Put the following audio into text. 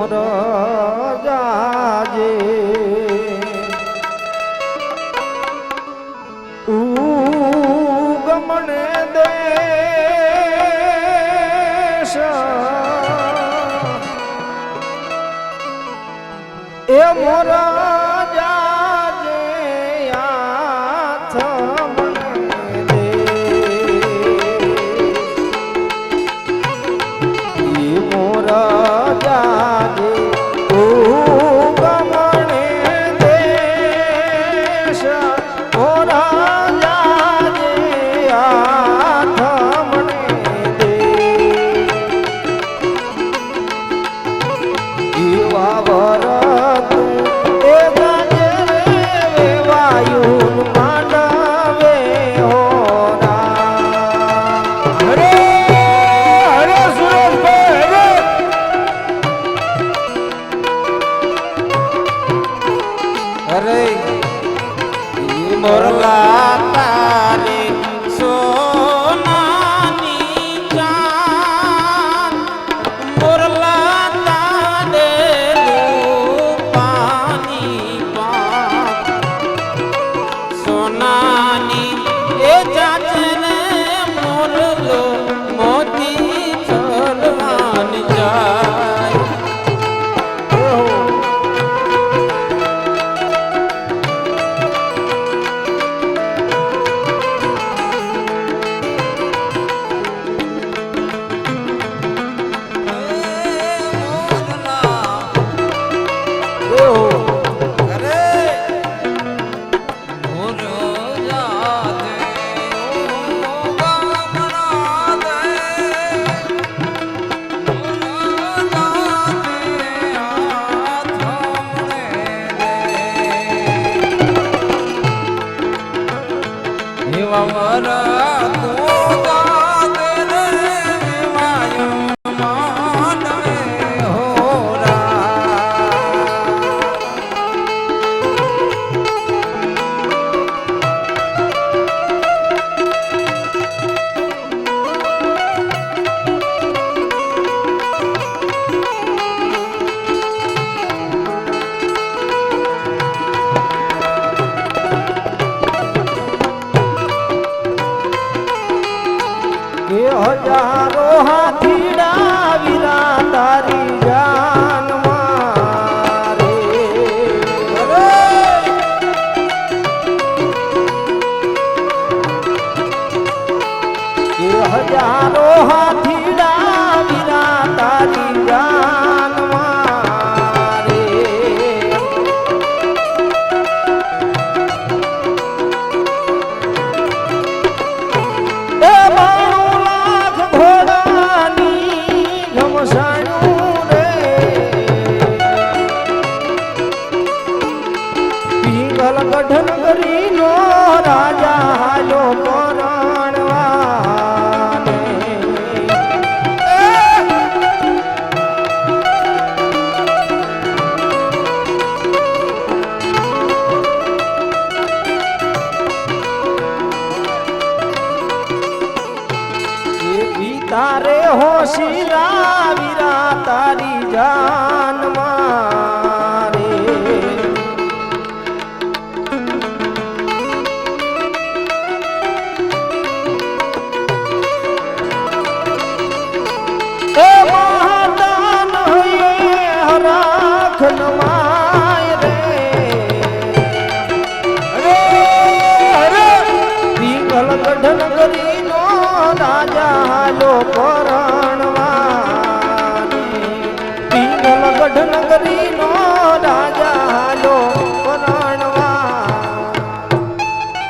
મોર જાજે. ઉગમણે દેશ. મોરા মোরলা তারে সোনানি চান মোরলা Amara. હજારો હાથીડા વીરા તારી હજારો હાથીડા પિંગલ કરી નો રાજા હાલો તારે હોશિયા વીરા તારી જાન ગઢન કરી